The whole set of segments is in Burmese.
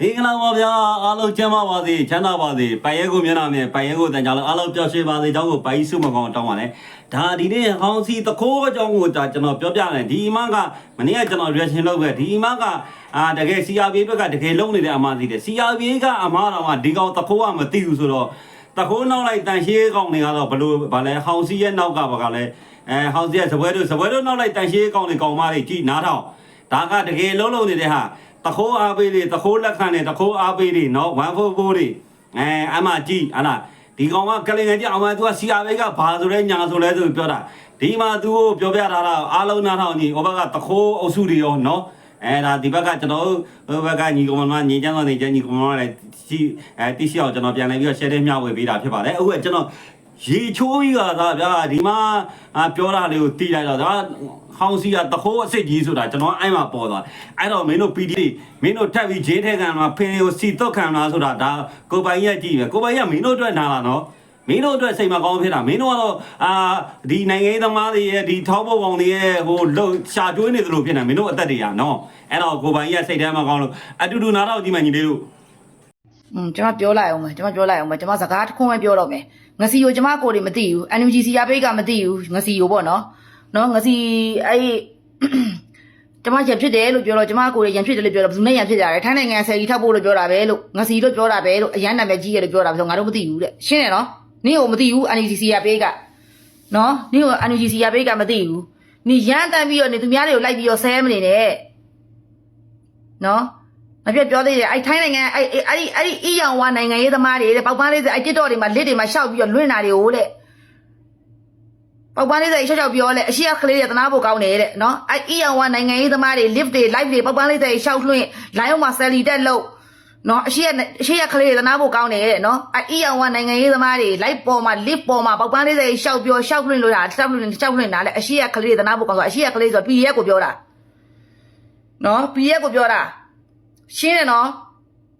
မင်္ဂလာပါဗျာအားလုံးကျမ်းပါပါစေချမ်းသာပါစေပိုင်ရဲကိုမျက်နှာမြင်ပိုင်ရဲကိုတန်ကြလို့အားလုံးပျော်ရွှင်ပါစေကြောင်းကိုပိုင်စုမကောင်းတောင်းပါနဲ့ဒါဒီနေ့ဟောင်းစီသခိုးအကြောင်းကိုဒါကျွန်တော်ပြောပြတယ်ဒီအမကမနေ့ကကျွန်တော် reaction လုပ်ခဲ့ဒီအမကအာတကယ် CRB ဘက်ကတကယ်လုံးနေတဲ့အမသိတယ် CRB ကအမတော်ကဒီကောင်သခိုးကမသိဘူးဆိုတော့သခိုးနောက်လိုက်တန်ရှင်းကောင်တွေကတော့ဘလို့ဗာလဲဟောင်းစီရဲ့နောက်ကဘာကလဲအဲဟောင်းစီရဲ့စပွဲတို့စပွဲတို့နောက်လိုက်တန်ရှင်းကောင်တွေကောင်မတွေကြည်နားထောင်ဒါကတကယ်လုံးလုံးနေတဲ့ဟာ တခိုးအားပေးတွေတခိုးလက်ခံတွေတခိုးအားပေးတွေနော်144တွေအဲအမကြည့်ဟလားဒီကောင်ကကလင်ငယ်ကြအောင်မသူကစီယာဘေးကဘာဆိုလဲညာဆိုလဲဆိုပြောတာဒီမှာသူကိုပြောပြထားတာအားလုံးနားထောင်ညီဟိုဘက်ကတခိုးအုပ်စုတွေရောနော်အဲဒါဒီဘက်ကကျွန်တော်ဟိုဘက်ကညီကောင်မညီချမ်းတော်နေချမ်းညီကောင်မလည်းရှိအဲတိရှိအောင်ကျွန်တော်ပြန်လဲပြီးတော့ share တဲ့မျှဝေပေးတာဖြစ်ပါတယ်အခုကကျွန်တော် ရေချိုးကြီးကသာဗျာဒီမှာပြောတာလေးကိုတီးလိုက်တော့ဒါဟောင်းစီကတခိုးအစ်စ်ကြီးဆိုတာကျွန်တော်အဲ့မှာပေါ်သွားအဲ့တော့မင်းတို့ PD မင်းတို့ထပ်ပြီးဂျင်းထဲခံမှာဖင်ကိုစီတော့ခံလားဆိုတာဒါကိုပိုင်ရက်ကြည့်ပဲကိုပိုင်ရက်မင်းတို့အတွက်နားလာနော်မင်းတို့အတွက်စိတ်မကောင်းဖြစ်တာမင်းတို့ကတော့အာဒီနိုင်ငံရေးသမားတွေရဲ့ဒီထောက်ဖို့ကောင်တွေရဲ့ဟိုလှုပ်ရှာကျွေးနေသလိုဖြစ်နေမင်းတို့အသက်တွေရနော်အဲ့တော့ကိုပိုင်ရက်စိတ်ထဲမှာကောင်းလို့အတူတူနားတော့ကြည့်မှညီလေးတို့ อืมကျွန်မပြောလိုက်အောင်မယ်ကျွန်မပြောလိုက်အောင်မယ်ကျွန်မစကားတစ်ခုပဲပြောတော့မယ်ငစီကိုကျွန်မကိုယ်တွေမသိဘူး NUGC ရပိတ်ကမသိဘူးငစီကိုပေါ့နော်နော်ငစီအဲ့ကျွန်မရံဖြစ်တယ်လို့ပြောတော့ကျွန်မကိုယ်တွေရံဖြစ်တယ်လို့ပြောတော့ဘယ်သူနဲ့ရံဖြစ်ကြတယ်ထိုင်းနိုင်ငံဆယ်ကြီးထောက်ဖို့လို့ပြောတာပဲလို့ငစီလို့ပြောတာပဲလို့အရန်နာမည်ကြီးရလို့ပြောတာပဲဆိုငါတို့မသိဘူးတဲ့ရှင်းတယ်နော်နင့်ကိုမသိဘူး NUGC ရပိတ်ကနော်နင့်ကို NUGC ရပိတ်ကမသိဘူးနင်ရမ်းတမ်းပြီးတော့နေသူများတွေကိုလိုက်ပြီးတော့ဆဲမနေနဲ့နော် မပြတ်ပြောသေးတယ်အဲ့ထိုင်းနိုင်ငံအဲ့အဲ့အဲ့ဒီအဲ့ဒီအီယောင်ဝါနိုင်ငံရေးသမားတွေတဲ့ပေါက်ပန်းလေးစအဲ့တစ်တော့တွေမှာလစ်တွေမှာရှောက်ပြီးတော့လွင့်တာတွေကိုတဲ့ပေါက်ပန်းလေးစရှောက်ရှောက်ပြောလဲအရှိရကလေးတွေသနာဖို့ကောင်းတယ်တဲ့နော်အဲ့အီယောင်ဝါနိုင်ငံရေးသမားတွေ lift တွေ live တွေပေါက်ပန်းလေးစရှောက်လွင့် line မှာ selly တက်လို့နော်အရှိရအရှိရကလေးတွေသနာဖို့ကောင်းတယ်တဲ့နော်အဲ့အီယောင်ဝါနိုင်ငံရေးသမားတွေ live ပေါ်မှာ lift ပေါ်မှာပေါက်ပန်းလေးစရှောက်ပြောရှောက်လွင့်လို့တာရှောက်လွင့်ရှောက်လွင့်တာလဲအရှိရကလေးတွေသနာဖို့ကောင်းဆိုအရှိရကလေးဆို PDF ကိုပြောတာနော် PDF ကိုပြောတာ ရှင်းတယ်နော်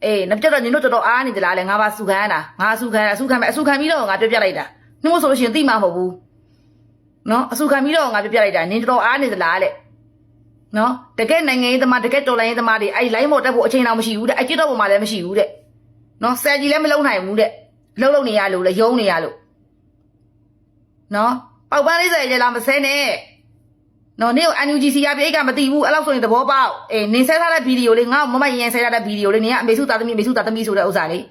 အေးနောက်ပြတော့ညီတို့တော်တော်အားနေကြလားလေငါပါစုခံရတာငါအစုခံရအစုခံမယ်အစုခံပြီးတော့ငါပြပြလိုက်တာနှမို့ဆိုလို့ရှိရင်သိမှာမဟုတ်ဘူးနော်အစုခံပြီးတော့ငါပြပြလိုက်တာနင်တော်တော်အားနေကြလားလေနော်တကယ်နိုင်ငံရေးသမားတကယ်တော်လိုင်းရေးသမားတွေအဲ့ line မော်တက်ဖို့အချိန်တော့မရှိဘူးတဲ့အကြည့်တော့ပုံမှာလည်းမရှိဘူးတဲ့နော်ဆယ်ကြီးလည်းမလုံနိုင်ဘူးတဲ့လှုပ်လုံနေရလို့လေယုံနေရလို့နော်ပေါက်ပန်းလေးစရရလာမဆဲနဲ့ နော်နေကို NUGC ရပြေကမသိဘူးအဲ့လောက်ဆိုရင်သဘောပေါက်အေးနင်းဆဲထားတဲ့ဗီဒီယိုလေးငါ့ကိုမမရင်ရင်ဆဲထားတဲ့ဗီဒီယိုလေးနင်ကအမေစုသားသမီးအမေစုသားသမီးဆိုတဲ့ဥစ္စာလေး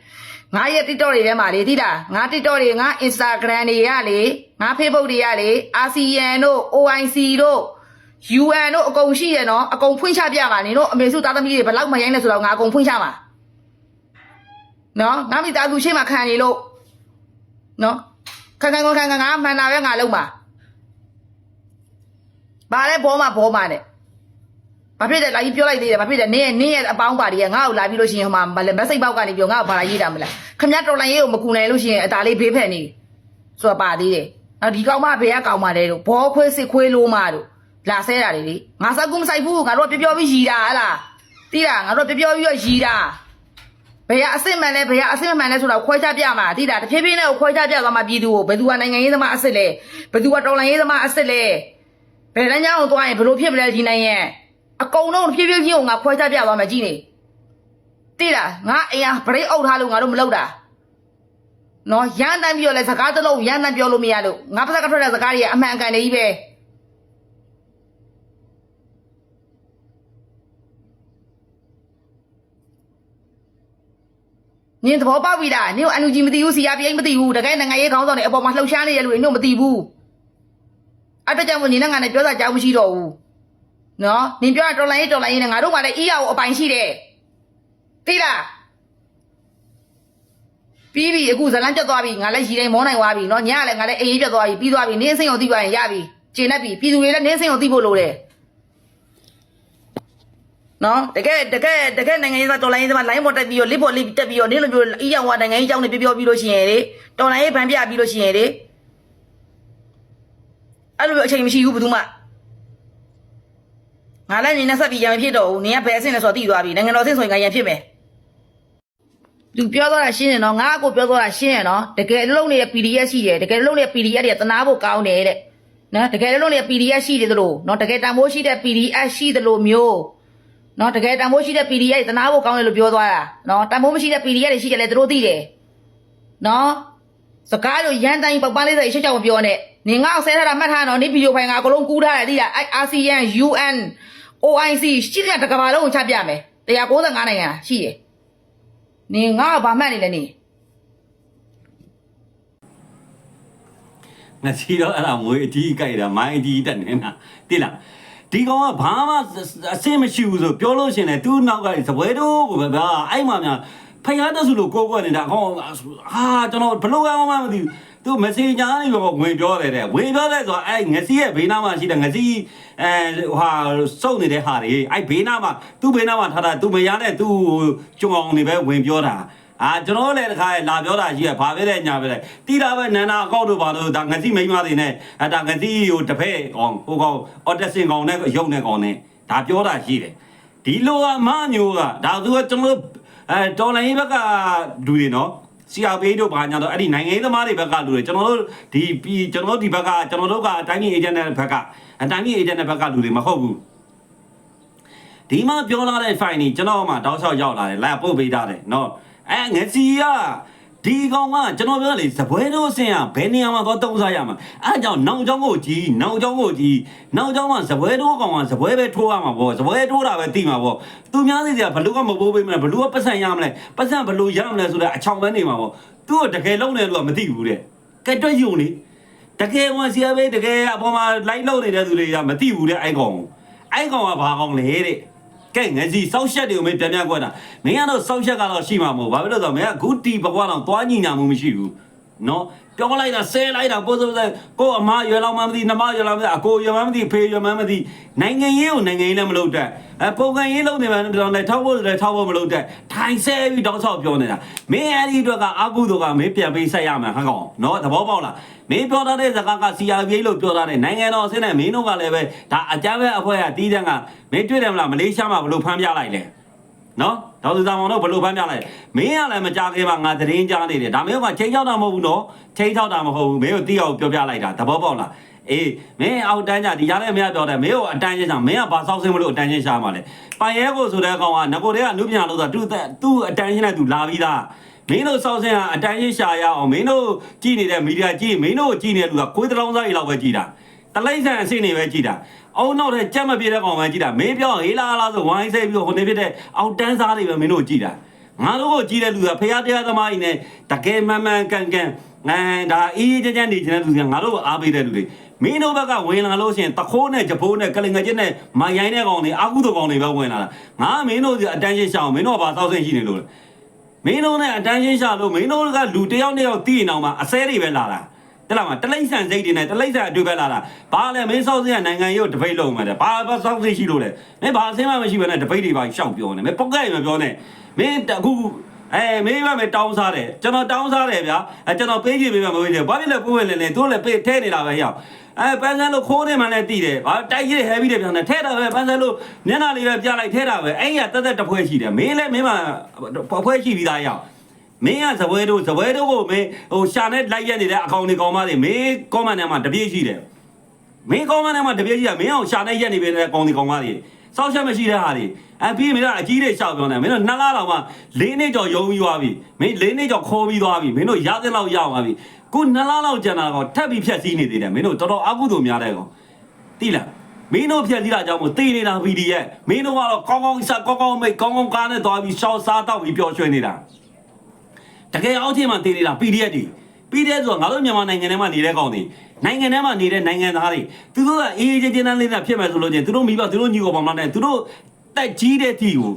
ငါရဲ့ TikTok တွေထဲမှာလေသိလားငါ TikTok တွေငါ Instagram တွေရလေငါ Facebook တွေရလေ ASEAN တို့ OIC တို့ UN တို့အကုန်ရှိရနော်အကုန်ဖွင့်ချပြပါနင်တို့အမေစုသားသမီးတွေဘယ်လောက်မရိုင်းလဲဆိုတော့ငါအကုန်ဖွင့်ချပါနော်ငါမိသားစုရှေ့မှာခံနေလို့နော်ခံခံခံခံငါမှန်တာပဲငါလုံးပါ ဘာလဲဘောမှာဘောမှာနဲ့ဘာဖြစ်လဲလာကြီးပြောလိုက်သေးတယ်ဘာဖြစ်လဲနင်းရဲ့နင်းရဲ့အပေါင်းပါတွေကငါ့ကိုလာပြီးလို့ရှိရင်ဟိုမှာမလဲမက်ဆေ့ပေါက်ကနေပြောငါ့ကိုဘာလာရေးတာမလဲခမရတော်လိုင်းရေးကိုမကူနိုင်လို့ရှိရင်အตาလေးဘေးဖက်နေဆိုတော့ပါသေးတယ်နောက်ဒီကောင်မဘေးကကောင်မလဲတို့ဘောခွေးစစ်ခွေးလို့မတို့လာဆဲတာတွေလေငါစကူမဆိုင်ဘူးငါတို့ကပြောပြောပြီးရီတာဟလားတိလားငါတို့ပြောပြောပြီးတော့ရီတာဘယ်ကအစ်စ်မှန်လဲဘယ်ကအစ်စ်မှန်လဲဆိုတော့ခွဲခြားပြမှာတိလားတဖြည်းဖြည်းနဲ့ကိုခွဲခြားပြသွားမှာပြည်သူကိုဘယ်သူကနိုင်ငံရေးသမားအစ်စ်လဲဘယ်သူကတော်လိုင်းရေးသမားအစ်စ်လဲ ဘယ်လမ်းကြောင်းကိုသွားရင်ဘယ်လိုဖြစ်မလဲဒီနိုင်ငံအကုန်လုံးဖြည်းဖြည်းချင်းကိုငါခွဲခြားပြသွားမယ်ကြည့်နေသိလားငါအိမ်ကဗရိတ်အုပ်ထားလို့ငါတို့မလုပ်တာနော်ရန်တမ်းပြီးတော့လဲစကားတစ်လုံးရန်တမ်းပြောလို့မရလို့ငါပါစကထွက်တဲ့စကားတွေကအမှန်အကန်တွေကြီးပဲနင်သဘောပေါက်ပြီလားနင်ကအန်ယူဂျီမသိဘူးစီယာပြိမသိဘူးတကယ်နိုင်ငံရေးခေါင်းဆောင်တွေအပေါ်မှာလှုပ်ရှားနေရလို့နင်တို့မသိဘူး အဲ့တော့ကြောင့်မို့နင်နဲ့ငါနဲ့ပြောတာကြောက်မရှိတော့ဘူးနော်နင်ပြောတာတော်လိုင်းရေးတော်လိုင်းရေးနဲ့ငါတို့ကလည်းအေးရကိုအပိုင်ရှိတယ်သိလားပြီးပြီအခုဇလန်းပြတ်သွားပြီငါလည်းရည်တိုင်းမောနိုင်သွားပြီနော်ညကလည်းငါလည်းအေးရေးပြတ်သွားပြီပြီးသွားပြီနင်းအစိမ်းကိုသိသွားရင်ရပြီကျင်တတ်ပြီပြည်သူတွေလည်းနင်းအစိမ်းကိုသိဖို့လိုတယ်နော်တကယ်တကယ်တကယ်နိုင်ငံရေးသမားတော်လိုင်းရေးသမားလိုင်းပေါ်တက်ပြီးတော့လစ်ပေါ်လစ်တက်ပြီးတော့နင်းလိုမျိုးအေးရဝနိုင်ငံရေးအကြောင်းတွေပြောပြောပြီးလို့ရှိရင်လေတော်လိုင်းရေးဗန်ပြပြီးလို့ရှိရင်လေ အဲ့လိုအချိန်မရှိဘူးဘယ်သူမှငါလည်းနေနဲ့ဆက်ပြီးရံမဖြစ်တော့ဘူးနင်ကဘယ်အဆင့်လဲဆိုတော့သိသွားပြီနိုင်ငံတော်အဆင့်ဆိုရင်ငါရံဖြစ်မယ်သူပြောတော့တာရှင်းတယ်နော်ငါအကိုပြောတော့တာရှင်းရနော်တကယ်လုံးနေတဲ့ PDF ရှိတယ်တကယ်လုံးနေတဲ့ PDF တွေကတနာဖို့ကောင်းတယ်တဲ့နော်တကယ်လုံးနေတဲ့ PDF ရှိတယ်သလိုနော်တကယ်တန်ဖိုးရှိတဲ့ PDF ရှိတယ်လို့မျိုးနော်တကယ်တန်ဖိုးရှိတဲ့ PDF တွေတနာဖို့ကောင်းတယ်လို့ပြောသွားတာနော်တန်ဖိုးမရှိတဲ့ PDF တွေရှိတယ်လေသူတို့သိတယ်နော်စကားလို့ရန်တိုင်းပောက်ပန်းလေးစိတ်ရှေ့ချောက်မပြောနဲ့ နင်ငါ့ကိုဆဲထားတာမှတ်ထားနော်နေဗီဒီယိုဖိုင်ကအကုန်လုံးကူးထားတယ်သိလားအဲ့ ASEAN UN OIC ရှိတဲ့တကဘာလုံးကိုချပြမယ်195နိုင်ငံရှိတယ်နင်ငါ့ကိုဗာမှတ်နေလဲနေငါစီတော့အဲ့ဒါငွေအကြီးကြိုက်တာမိုင်းအကြီးတက်နေတာတိလားဒီကောင်ကဘာမှအဆင်မရှိဘူးဆိုပြောလို့ရှရင်လေသူ့နောက်ကစပွဲတော့ကိုပဲဗျာအဲ့မှများဖယားတဆူလို့ကိုကွက်နေတာအကောင်အာကျွန်တော်ဘလို့ကောင်းမှမသိဘူး သူမက်ဆေ့ဂျာနေတော့ဝင်ပြောတယ်တဲ့ဝင်ပြောတယ်ဆိုတော့အဲ့ငစီရဲ့ဘေးနားမှာရှိတဲ့ငစီအဲဟာစုပ်နေတဲ့ဟာတွေအဲ့ဘေးနားမှာသူ့ဘေးနားမှာထားတာသူမရတဲ့သူ့ကျုံအောင်နေပဲဝင်ပြောတာအာကျွန်တော်လည်းတခါလာပြောတာကြီးကဘာပဲလဲညာပဲလဲတီးတာပဲနန္နာအကောက်တို့ဘာလို့ဒါငစီမိန်းမတွေနဲ့အဲဒါငစီကိုတဖက်ကောင်ဟိုကောင်အော်တက်စင်ကောင်နဲ့ရုပ်နဲ့ကောင်နဲ့ဒါပြောတာရှိတယ်ဒီလိုအမမျိုးကဒါသူကကျွန်တော်အဲတော်လိုင်းဘက်ကလူတွေနော် CRPA တို့ဘာညာတော့အဲ့ဒီနိုင်ငံရေးသမားတွေဘက်ကလူတွေကျွန်တော်တို့ဒီကျွန်တော်တို့ဒီဘက်ကကျွန်တော်တို့ကအတိုင်းပြည်အေဂျင့်တဲ့ဘက်ကအတိုင်းပြည်အေဂျင့်တဲ့ဘက်ကလူတွေမဟုတ်ဘူးဒီမှာပြောလာတဲ့ file ကြီးကျွန်တော်မှတောက်လျှောက်ရောက်လာတယ်လာပို့ပေးတာတယ်နော်အဲငစီက ဒီကောင်ကကျွန်တော်ပြောလေစပွဲတို့ဆင်ရဘယ်နေရာမှာသွားတုံးစားရမှာအဲအကြောင့်နောင်ကျောင်းကိုကြီးနောင်ကျောင်းကိုကြီးနောင်ကျောင်းမှာစပွဲတို့ကောင်ကစပွဲပဲထိုးရမှာပေါ့စပွဲထိုးတာပဲတိမှာပေါ့သူများစီကဘလူကမပိုးပေးမလဲဘလူကပတ်စံရမလဲပတ်စံဘလူရမလဲဆိုတဲ့အချောင်ပဲနေမှာပေါ့သူ့ကိုတကယ်လုံးတယ်လို့ကမသိဘူးတဲ့ကဲတွက်ယုံလေတကယ်ဝင်စီရပဲတကယ်အပေါ်မှာလိုက်လုံးနေတဲ့သူတွေကမသိဘူးတဲ့အဲ့ကောင်အဲ့ကောင်ကဘာကောင်လဲတဲ့ ကဲငစီစောက်ရှက်တွေကိုမင်းပြန်ပြန်ကွက်တာမင်းကတော့စောက်ရှက်ကတော့ရှိမှာမဟုတ်ဘာဖြစ်လို့လဲဆိုတော့မင်းကဂူတီဘကွာတော့သွားညီညာမှုမရှိဘူး နော်ပြောလိုက်တာဆဲလိုက်တာပို့စိုးစဲကိုအမရွယ်လောက်မှမသိနှမရွယ်လောက်မသိအကိုရွယ်မှမသိဖေရွယ်မှမသိနိုင်ငံရေးကိုနိုင်ငံရေးလည်းမလုပ်တတ်အပုံကန်ရေးလုပ်နေမှတော့လည်းထောက်ဖို့လည်းထောက်ဖို့မလုပ်တတ်ထိုင်ဆဲပြီးတောက်ချောက်ပြောနေတာမင်းအဲ့ဒီအတွက်ကအာကုသိုလ်ကမင်းပြန်ပေးဆက်ရမှာဟန်ကောင်နော်သဘောပေါက်လားမင်းပြောထားတဲ့ဇာတ်က CRPA လို့ပြောထားတဲ့နိုင်ငံတော်အစင်းနဲ့မင်းတို့ကလည်းပဲဒါအကြမ်းဖက်အဖွဲ့ကတီးတဲ့ကမင်းတွေ့တယ်မလားမလေးရှားမှာဘလို့ဖမ်းပြလိုက်လဲနော် ဒေါက်တာဆောင်တို့ဘယ်လိုဖမ်းပြလိုက်မင်းကလည်းမကြခင်မှာငါသတင်းကြားနေတယ်ဒါမျိုးကချိန်ချောက်တာမဟုတ်ဘူးနော်ချိန်ချောက်တာမဟုတ်ဘူးမင်းကိုတိအောင်ပြောပြလိုက်တာသဘောပေါက်လားအေးမင်းအောက်တန်းကြဒီကြားထဲမင်းကပြောတယ်မင်းကိုအတန်းချင်းချာမင်းကဘာဆောက်စင်းမလို့အတန်းချင်းရှာမှာလဲပိုင်ရဲကိုဆိုတဲ့ကောင်ကငကိုတည်းကအနုပညာလို့ဆိုသူသူ့အတန်းချင်းနဲ့သူလာပြီးသားမင်းတို့ဆောက်စင်းကအတန်းချင်းရှာရအောင်မင်းတို့ကြည့်နေတဲ့မီဒီယာကြည့်မင်းတို့ကြည့်နေတဲ့လူကကိုယ်တလောင်းစားကြီးလောက်ပဲကြည့်တာတလိမ့်ဆန်အစိနေပဲကြည့်တာ အုံနောက်တဲ့ကြက်မပြေတဲ့ကောင်ပဲကြည့်တာမင်းပြောဟေးလာလာဆိုဝိုင်းစိတ်ပြီးဟိုနေဖြစ်တဲ့အောက်တန်းစားတွေပဲမင်းတို့ကြည့်တာငါတို့ကိုကြည့်တဲ့လူကဖရာတရားသမားကြီးနဲ့တကယ်မှန်မှန်ကန်ကန်ငန်ဒါအေးအေးချမ်းချမ်းနေနေတဲ့လူကငါတို့ကိုအားပေးတဲ့လူတွေမင်းတို့ဘက်ကဝင်လာလို့ရှိရင်တခိုးနဲ့ဂျပိုးနဲ့ကလင်ငယ်ချင်းနဲ့မိုင်ရိုင်းတဲ့ကောင်တွေအာကုသိုလ်ကောင်တွေပဲဝင်လာတာငါမင်းတို့အတန်းရှင်းရှောင်းမင်းတို့ကဘာသောက်ဆင်းရှိနေလို့လဲမင်းတို့နဲ့အတန်းချင်းရှာလို့မင်းတို့ကလူတယောက်နဲ့ယောက်တည်နေအောင်မှာအစဲတွေပဲလာတာ တက်လာမှာတလိမ့်ဆန်စိတ်တွေနဲ့တလိမ့်ဆန်အတွေ့ပဲလာတာဘာလဲမင်းစောက်စင်းကနိုင်ငံရေးကိုတပိတ်လုံးမှာတဲ့ဘာဘာစောက်စင်းရှိလို့လဲမင်းဘာအစင်းမှမရှိဘဲနဲ့တပိတ်တွေပါရှောက်ပြောနေမင်းပုတ်ကဲ့မပြောနဲ့မင်းအခုအဲမင်းကမတောင်းစားတယ်ကျွန်တော်တောင်းစားတယ်ဗျာအဲကျွန်တော်ပေးကြည့်ပေးမှမပေးကြဘူးဘာဖြစ်လဲပို့ဝင်လဲလဲသူလည်းပေးထဲနေတာပဲရောက်အဲပန်းစမ်းလို့ခိုးနေမှလည်းတည်တယ်ဘာတိုက်ရဟဲဗီတွေပြန်တယ်ထဲတာပဲပန်းစမ်းလို့မျက်နှာလေးပဲပြလိုက်ထဲတာပဲအဲ့ရတက်တက်တစ်ဖွဲရှိတယ်မင်းလည်းမင်းမှဖွဲရှိပြီးသားရောက် မင်းကဇပွဲတို့ဇပွဲတို့ကိုမင်းဟိုရှာနဲ့လိုက်ရက်နေတဲ့အကောင်တွေကောင်းပါလေမင်းကောမန်ထဲမှာတပြေးရှိတယ်မင်းကောမန်ထဲမှာတပြေးရှိတာမင်းအောင်ရှာနဲ့ရက်နေပေတဲ့အကောင်တွေကောင်းပါလေစောက်ချက်မရှိတဲ့ဟာတွေအပြီးမင်းကအကြီးတွေရှောက်ပြောနေမင်းတို့နှစ်လလောက်မှ၄နှစ်ကျော်ယုံပြီးသွားပြီမင်း၄နှစ်ကျော်ခေါ်ပြီးသွားပြီမင်းတို့ရတဲ့လောက်ရောက်သွားပြီခုနှစ်လလောက်ကျန်တာကောင်ထပ်ပြီးဖြတ်စည်းနေသေးတယ်မင်းတို့တော်တော်အကုသို့များတဲ့ကောင်တိလားမင်းတို့ဖြတ်စည်းတာကြောင့်မို့တေးနေတာဗီဒီရဲ့မင်းတို့ကတော့ကောင်းကောင်းစားကောင်းကောင်းမိတ်ကောင်းကောင်းကားနဲ့သွားပြီးရှောက်စားတော့ပြီးပျော်ရွှင်နေတာ တကယ်အောက်ထစ်မှာတည်နေတာ PDF တွေ PDF ဆိုတာငါတို့မြန်မာနိုင်ငံထဲမှာနေတဲ့ကောင်တွေနိုင်ငံထဲမှာနေတဲ့နိုင်ငံသားတွေသူတို့ကအေးအေးချမ်းချမ်းလေးနဲ့ဖြစ်မယ်ဆိုလို့ချင်းသူတို့မိဘသူတို့ညီကိုပေါင်းနဲ့သူတို့တက်ကြီးတဲ့တီကို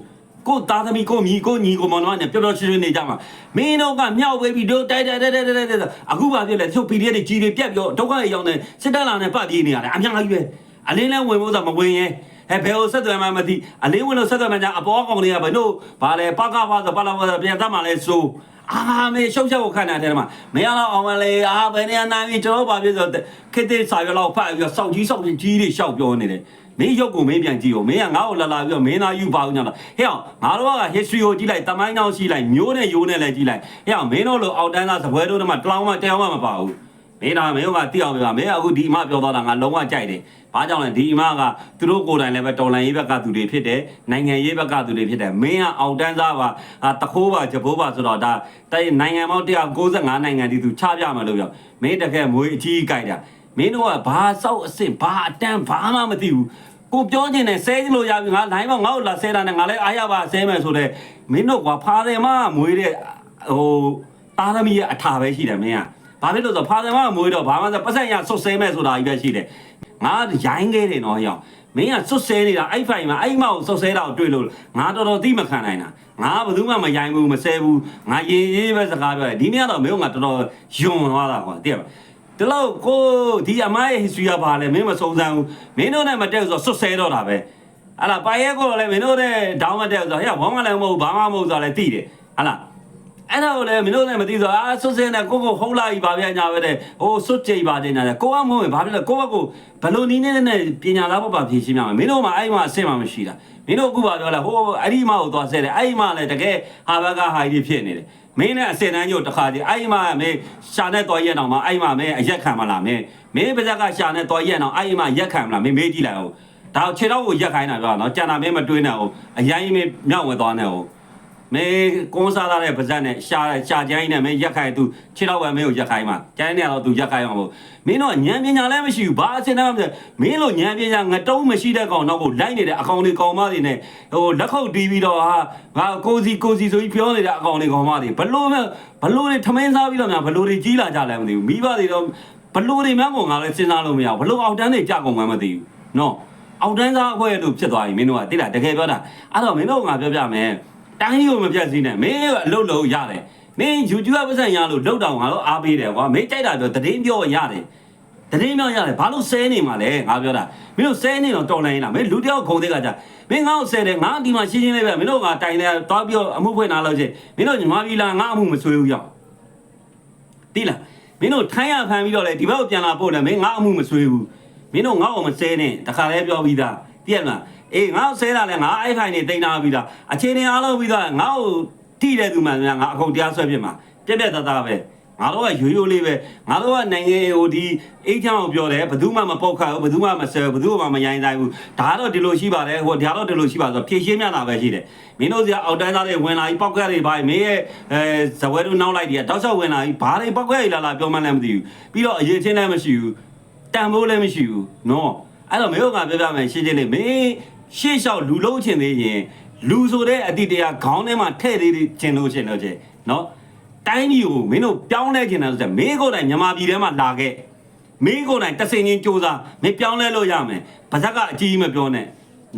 ကိုသားသမီးကိုမြီကိုညီကိုမောင်နှမနဲ့ပျော်ပျော်ရွှင်ရွှင်နေကြမှာမင်းတို့ကမြောက်ဝေးပြီးတို့တိုက်တိုက်တိုက်တိုက်တိုက်တိုက်အခုပါပြည့်လဲသူ PDF တွေကြီးတွေပြက်ပြီးတော့ဒုက္ခတွေရောက်နေစစ်တပ်လာနဲ့ပတ်ပြေးနေရတယ်အများကြီးပဲအလင်းလဲဝင်ဖို့ဆိုမဝင်ရင်ဟဲ့ဘယ်ကိုဆက်သွယ်မှမသိအလင်းဝင်လို့ဆက်သွယ်မှကြအပေါ်ကောင်တွေကဘယ်တို့ဗာလဲပကပါဆိုပလာပါဆိုပြန်တတ်မှလဲဆို အာမေရှုပ်ချက်ကိုခန့်နေတဲ့မှာမရတော့အောင်မလေးအာဘယ်နေရာနိုင်ပြီကျွန်တော်ဘာဖြစ်ဆိုခေတ္တစာရွက်လောက်ဖတ်ပြီးတော့စောက်ကြီးစောက်ကြီးကြီးတွေရှောက်ပြောနေတယ်မင်းရုပ်ကိုမင်းပြန်ကြည့်ဦးမင်းကငါ့ကိုလာလာပြီးတော့မင်းသားယူပါဦးညာတော့ဟဲ့အောင်ငါတို့က history ကိုကြည့်လိုက်တမိုင်းကြောင်ရှိလိုက်မျိုးနဲ့ရိုးနဲ့လည်းကြည့်လိုက်ဟဲ့အောင်မင်းတို့လိုအောက်တန်းသားစပွဲတို့တည်းမှာတလောင်းမှတရားမှမပါဘူး မင်းတော့မင်းကတိအောင်ပြပါမင်းအခုဒီအမပြောတော့တာငါလုံးဝကြိုက်တယ်ဘာကြောင့်လဲဒီအမကသူတို့ကိုယ်တိုင်လည်းပဲတော်လန်ရေးဘက်ကသူတွေဖြစ်တယ်နိုင်ငံရေးဘက်ကသူတွေဖြစ်တယ်မင်းကအောင်တန်းစားပါအာတခိုးပါဂျပိုးပါဆိုတော့ဒါတိုင်းနိုင်ငံပေါင်း195နိုင်ငံဒီသူချပြမယ်လို့ပြောမင်းတကယ်မွေးအကြီးကြိုက်တာမင်းတို့ကဘာစောက်အစ်စ်ဘာအတန်းဘာမှမသိဘူးကိုပြောချင်တယ်ဆဲလို့ရပြီငါလိုင်းမငါ့ကိုလာဆဲတာနဲ့ငါလည်းအားရပါဆဲမယ်ဆိုတော့မင်းတို့ကဖားတယ်မမွေးတဲ့ဟိုတာသမီရဲ့အထာပဲရှိတယ်မင်းက ဘာဖြစ်လို့ဆိုဖာတယ်မမွေးတော့ဘာမှပတ်စံရဆွတ်ဆဲမဲ့ဆိုတာကြီးပဲရှိတယ်ငါရိုင်းခဲ့တယ်နော်ဟောမင်းကဆွတ်ဆဲနေတာအဲ့ဖိုင်မှာအဲ့မောက်ဆွတ်ဆဲတာကိုတွေ့လို့ငါတော်တော်သိမခံနိုင်တာငါဘယ်သူမှမရိုင်းဘူးမဆဲဘူးငါရေးရေးပဲစကားပြောတယ်ဒီနေ့ကတော့မင်းကတော်တော်ယွန်သွားတာကွာသိရမလားဒီလောက်ကိုဒီအမရဲ့ history ကဘာလဲမင်းမစုံစမ်းဘူးမင်းတို့နဲ့မတက်ဆိုဆွတ်ဆဲတော့တာပဲအဲ့လားပါရဲကိုလည်းမင်းတို့နဲ့ဒေါင်းမတက်ဆိုဟဲ့ဘောင်းကလည်းမဟုတ်ဘာမှမဟုတ်ဆိုတာလည်းသိတယ်ဟလား အဲ့ဒါကိုလည်းမင်းတို့လည်းမသိဆိုအာဆွတ်စင်းနဲ့ကိုကိုဟုံးလာပြီဗာဗျာညာပဲတဲ့ဟိုဆွတ်ကြိတ်ပါတင်ညာတယ်ကိုကမဟုတ်ရင်ဘာဖြစ်လဲကိုကကိုဘလို့နီးနေနဲ့ပညာသားပေါ့ပါဖြည့်ရှင်းပြမယ်မင်းတို့မှအဲ့မှာအဆင်မှမရှိတာမင်းတို့အခုပါပြောလဲဟိုအဲ့ဒီမှကိုသွားဆဲတယ်အဲ့ဒီမှလည်းတကယ်ဟာဘကဟာကြီးဖြစ်နေတယ်မင်းနဲ့အစင်တန်းညို့တခါတည်းအဲ့ဒီမှမင်းရှာနဲ့တော်ရက်အောင်မှအဲ့ဒီမှမင်းအရက်ခံမလားမင်းမင်းပါဇက်ကရှာနဲ့တော်ရက်အောင်အဲ့ဒီမှရက်ခံမလားမင်းမေးကြည့်လိုက်အောင်ဒါခြေတော့ကိုရက်ခိုင်းတာပြောနော်ကြံတာမင်းမတွေးနဲ့အောင်အရင်မင်းမြောက်ဝဲသွားနေအောင် မေကွန်စားလာတဲ့ပါဇက်နဲ့ရှာရှာကျိုင်းနဲ့မင်းရက်ခိုင်သူခြေတော့ပဲမင်းကိုရက်ခိုင်းမှာကျိုင်းနေတော့သူရက်ခိုင်းအောင်လို့မင်းတော့ညံပညာလည်းမရှိဘူးဘာအစင်တမ်းမမင်းလိုညံပညာငတုံးမရှိတဲ့ကောင်တော့ကိုလိုက်နေတဲ့အကောင်တွေကောင်မတွေနဲ့ဟိုလက်ခုပ်တီးပြီးတော့ဟာငါကိုစီကိုစီဆိုပြီးပြောနေတဲ့အကောင်တွေကောင်မတွေဘလို့မဲ့ဘလို့တွေထမင်းစားပြီးတော့များဘလို့တွေကြီးလာကြလဲမသိဘူးမိဘတွေတော့ဘလို့တွေများကောင်ငါလည်းစဉ်းစားလို့မရဘူးဘလို့အောင်တန်းတွေကြကုန်မှမသိဘူးနော်အောင်တန်းစားအခွဲလို့ဖြစ်သွားပြီမင်းတို့ကတိလားတကယ်ပြောတာအဲ့တော့မင်းတို့ကငါပြောပြမယ် တိုင်းကိုမပြတ်စည်းနဲ့မင်းကအလုပ်လုပ်ရတယ်မင်း YouTube ကပတ်စံရလို့လောက်တောင်ငါတော့အားပေးတယ်ကွာမင်းကြိုက်တာပြောတည်င်းပြောရတယ်တည်င်းပြောရတယ်ဘာလို့ဆဲနေမှာလဲငါပြောတာမင်းတို့ဆဲနေတော့တော်နိုင်လားမင်းလူတယောက်ခုံသေးကကြမင်းငါ့ကိုဆဲတယ်ငါဒီမှာရှင်းရှင်းလေးပဲမင်းတို့ကတိုင်တယ်သွားပြီးတော့အမှုဖွင့်လာလို့ချင်းမင်းတို့ညီမကြီးလားငါအမှုမဆွေးဘူးရောက်တိလားမင်းတို့ထိုင်းရဖမ်းပြီးတော့လေဒီဘက်ကိုပြန်လာပို့တယ်မင်းငါအမှုမဆွေးဘူးမင်းတို့ငါ့ကိုမဆဲနဲ့တခါလဲပြောပြီးသားသိရမလား အေးငါ့ကိုဆဲတာလဲငါအဲ့ဖိုင်နေတိန်ထားပြီးသားအခြေအနေအားလုံးပြီးသားငါ့ကိုထိတဲ့သူမှန်များငါအကုန်တရားဆွဲပြစ်မှာပြက်ပြက်သားသားပဲငါတို့ကရိုးရိုးလေးပဲငါတို့ကနိုင်ငံဟိုဒီအိတ်ချောင်းကိုပြောတယ်ဘယ်သူမှမပုတ်ခတ်ဘူးဘယ်သူမှမဆဲဘူးဘယ်သူမှမရိုင်းဆိုင်ဘူးဒါတော့ဒီလိုရှိပါတယ်ဟိုဒါတော့ဒီလိုရှိပါဆိုဖြည့်ရှင်းမြတာပဲရှိတယ်မင်းတို့စရာအောက်တန်းသားတွေဝင်လာပြီးပောက်ကက်တွေပါမင်းရဲ့အဲဇဝဲတို့နောက်လိုက်တွေကတောက်လျှောက်ဝင်လာပြီးဘာတွေပောက်ကက်တွေလာလာပြောမှလည်းမသိဘူးပြီးတော့အရေးချင်းလည်းမရှိဘူးတန်ဖိုးလည်းမရှိဘူးနော်အဲ့တော့မင်းတို့ကပြောပြမယ်ရှင်းရှင်းလေးမင်း ရှေ့လျှောက်လူလုံးချင်သေးရင်လူဆိုတဲ့အတိတရားခေါင်းထဲမှာထည့်သေးချင်လို့ချင်လို့ချင်နော်တိုင်းပြည်ကိုမင်းတို့ပြောင်းလဲကျင်တယ်ဆိုတော့မင်းကိုယ်တိုင်မြန်မာပြည်ထဲမှာလာခဲ့မင်းကိုယ်တိုင်တဆင်ချင်းစူးစမ်းမင်းပြောင်းလဲလို့ရမယ်ဗဇက်ကအကြီးကြီးမပြောနဲ့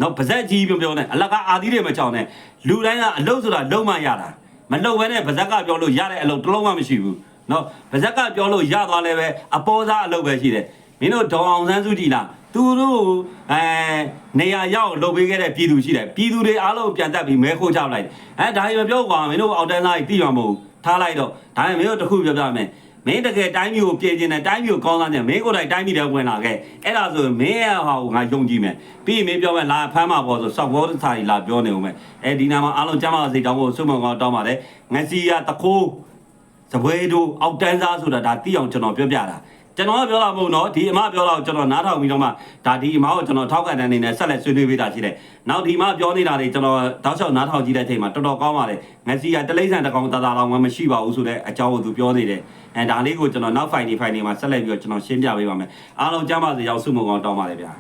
နော်ဗဇက်အကြီးကြီးမပြောနဲ့အလကအာသီးတွေမချောင်းနဲ့လူတိုင်းကအလုပ်ဆိုတာလုံးမရတာမလုပ်ဘဲနဲ့ဗဇက်ကပြောလို့ရတဲ့အလုပ်တစ်လုံးမှမရှိဘူးနော်ဗဇက်ကပြောလို့ရသွားလဲပဲအပေါ်သားအလုပ်ပဲရှိတယ်မင်းတို့ဒေါအောင်ဆန်းစုကြည်လား သူတို့အဲနေရာရောက်လုပ်ပေးခဲ့တဲ့ပြည်သူရှိတယ်ပြည်သူတွေအားလုံးပြန်တက်ပြီးမဲခိုးချလိုက်တယ်အဲဒါကြီးမပြောကွာမင်းတို့အောက်တန်းသားကြီးတိရမှာမဟုတ်ဘူးထားလိုက်တော့ဒါပေမဲ့မင်းတို့တစ်ခုပြောပြမယ်မင်းတကယ်တိုင်းမျိုးကိုပြင်ကျင်တယ်တိုင်းမျိုးကိုကောင်းစားတယ်မင်းကိုယ်တိုင်တိုင်းပြည်ထဲဝင်လာခဲ့အဲ့ဒါဆိုရင်မင်းရဲ့ဟာကိုငါယုံကြည်မယ်ပြီးရင်မင်းပြောမယ်လာဖမ်းမှာပေါ့ဆိုစောက်ဘောစာကြီးလာပြောနေဦးမယ်အဲဒီနာမှာအားလုံးကျမ်းမာစိတ်တောင်းဖို့ဆုမွန်ကောင်းတောင်းပါတယ်ငစီရတခိုးစပွဲတို့အောက်တန်းစားဆိုတာဒါတိအောင်ကျွန်တော်ပြောပြတာ ကျွန်တော်ကပြောတာမဟုတ်တော့ဒီအမပြောတာကိုကျွန်တော်နားထောင်ပြီးတော့မှဒါဒီအမကိုကျွန်တော်ထောက်ခံတဲ့အနေနဲ့ဆက်လက်ဆွေးနွေးပေးတာရှိတယ်။နောက်ဒီအမပြောနေတာတွေကျွန်တော်တောက်လျှောက်နားထောင်ကြည့်တဲ့အချိန်မှာတော်တော်ကောင်းပါတယ်။ငစီကတလိမ့်ဆန်တစ်ကောင်တသားလောက်မှမရှိပါဘူးဆိုတဲ့အကြောင်းကိုသူပြောနေတယ်။အဲဒါလေးကိုကျွန်တော်နောက် file ဒီ file တွေမှာဆက်လက်ပြီးတော့ကျွန်တော်ရှင်းပြပေးပါမယ်။အားလုံးကြားပါစေရောက်စုမုံကောင်းတောင်းပါတယ်ဗျာ။